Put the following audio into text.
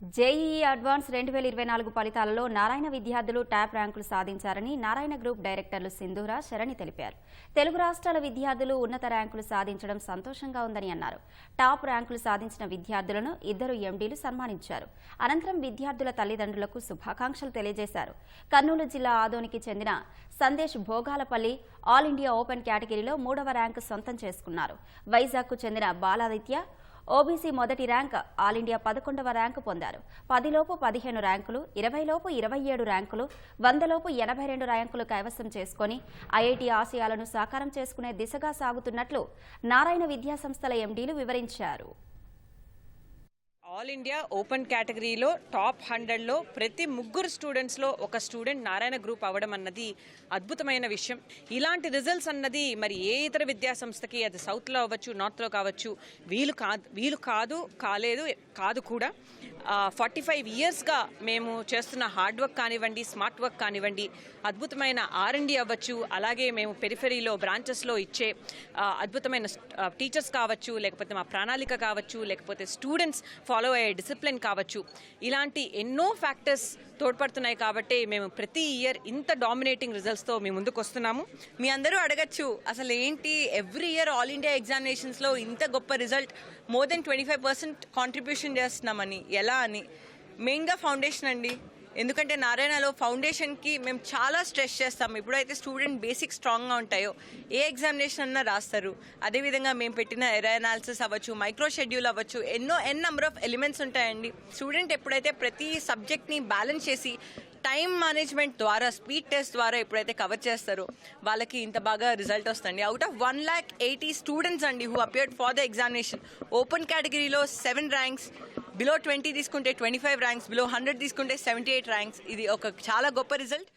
Hmm. JEE advance రెండు వేల ఇరవై నాలుగు ఫలితాలలో నారాయణ విద్యార్థులు టాప్ ర్యాంకులు సాధించారని నారాయణ గ్రూప్ డైరెక్టర్లు సింధూర శరణి తెలిపారు. తెలుగు రాష్ట్రాల విద్యార్థులు ఉన్నత ర్యాంకులు సాధించడం సంతోషంగా ఉందని అన్నారు. టాప్ ర్యాంకులు సాధించిన విద్యార్థులను ఇద్దరు ఎండీలు సన్మానించారు. అనంతరం విద్యార్థుల తల్లిదండ్రులకు శుభాకాంక్షలు తెలియజేశారు. కర్నూలు జిల్లా ఆదోనికి చెందిన Sandesh Bhogalapalli all India open కేటగిరీలో మూడవ ర్యాంకు సొంతం చేసుకున్నారు. వైజాగ్కు చెందిన బాలాదిత్య ఓబీసీ మొదటి ర్యాంక్ ఆల్ ఇండియా పదకొండవ ర్యాంకు పొందారు. పదిలోపు పదిహేను ర్యాంకులు ఇరవైలోపు ఇరవై ఏడు ర్యాంకులు వందలోపు ఎనభై రెండు ర్యాంకులు కైవసం చేసుకొని ఐఐటి ఆశయాలను సాకారం చేసుకునే దిశగా సాగుతున్నట్లు నారాయణ విద్యాసంస్థల ఎండీలు వివరించారు. ఆల్ ఇండియా ఓపెన్ కేటగిరీలో టాప్ హండ్రెడ్లో ప్రతి ముగ్గురు స్టూడెంట్స్లో ఒక స్టూడెంట్ నారాయణ గ్రూప్ అవ్వడం అన్నది అద్భుతమైన విషయం. ఇలాంటి రిజల్ట్స్ అన్నది మరి ఏ ఇతర విద్యా సంస్థకి అది సౌత్లో అవ్వచ్చు నార్త్లో కావచ్చు వీలు కాదు వీలు కాదు కాలేదు కాదు కూడా. ఫార్టీ ఫైవ్ ఇయర్స్గా మేము చేస్తున్న హార్డ్ వర్క్ కానివ్వండి స్మార్ట్ వర్క్ కానివ్వండి అద్భుతమైన ఆర్ఎండి అవ్వచ్చు అలాగే మేము పెరిఫెరీలో బ్రాంచెస్లో ఇచ్చే అద్భుతమైన టీచర్స్ కావచ్చు లేకపోతే మా ప్రణాళిక కావచ్చు లేకపోతే స్టూడెంట్స్ ఫాలో అయ్యే డిసిప్లిన్ కావచ్చు. ఇలాంటి ఎన్నో ఫ్యాక్టర్స్ తోడ్పడుతున్నాయి కాబట్టి మేము ప్రతి ఇయర్ ఇంత డామినేటింగ్ రిజల్ట్స్తో మీ ముందుకు వస్తున్నాము. మీ అందరూ అడగచ్చు అసలు ఏంటి ఎవ్రీ ఇయర్ ఆల్ ఇండియా ఎగ్జామినేషన్స్లో ఇంత గొప్ప result more than twenty five percent contribution చేస్తున్నామని ఎలా అని. మెయిన్గా ఫౌండేషన్ అండి. ఎందుకంటే నారాయణలో ఫౌండేషన్కి మేము చాలా స్ట్రెస్ చేస్తాం. ఎప్పుడైతే స్టూడెంట్ బేసిక్ స్ట్రాంగ్గా ఉంటాయో ఏ ఎగ్జామినేషన్ అన్నా రాస్తారు. అదేవిధంగా మేము పెట్టిన ఎరా అనాలిసిస్ అవ్వచ్చు మైక్రో షెడ్యూల్ అవ్వచ్చు ఎన్నో ఎన్ నెంబర్ ఆఫ్ ఎలిమెంట్స్ ఉంటాయండి. స్టూడెంట్ ఎప్పుడైతే ప్రతి సబ్జెక్ట్ని బ్యాలెన్స్ చేసి టైం మేనేజ్మెంట్ ద్వారా స్పీడ్ టెస్ట్ ద్వారా ఎప్పుడైతే కవర్ చేస్తారో వాళ్ళకి ఇంత బాగా రిజల్ట్ వస్తుంది out of one lakh eighty students అండి who appeared for the examination. Open కేటగిరీలో సెవెన్ ర్యాంక్స్ బిలో ట్వంటీ తీసుకుంటే twenty five ranks below hundred తీసుకుంటే సెవెంటీ ఎయిట్ ర్యాంక్స్ ఇది ఒక చాలా గొప్ప రిజల్ట్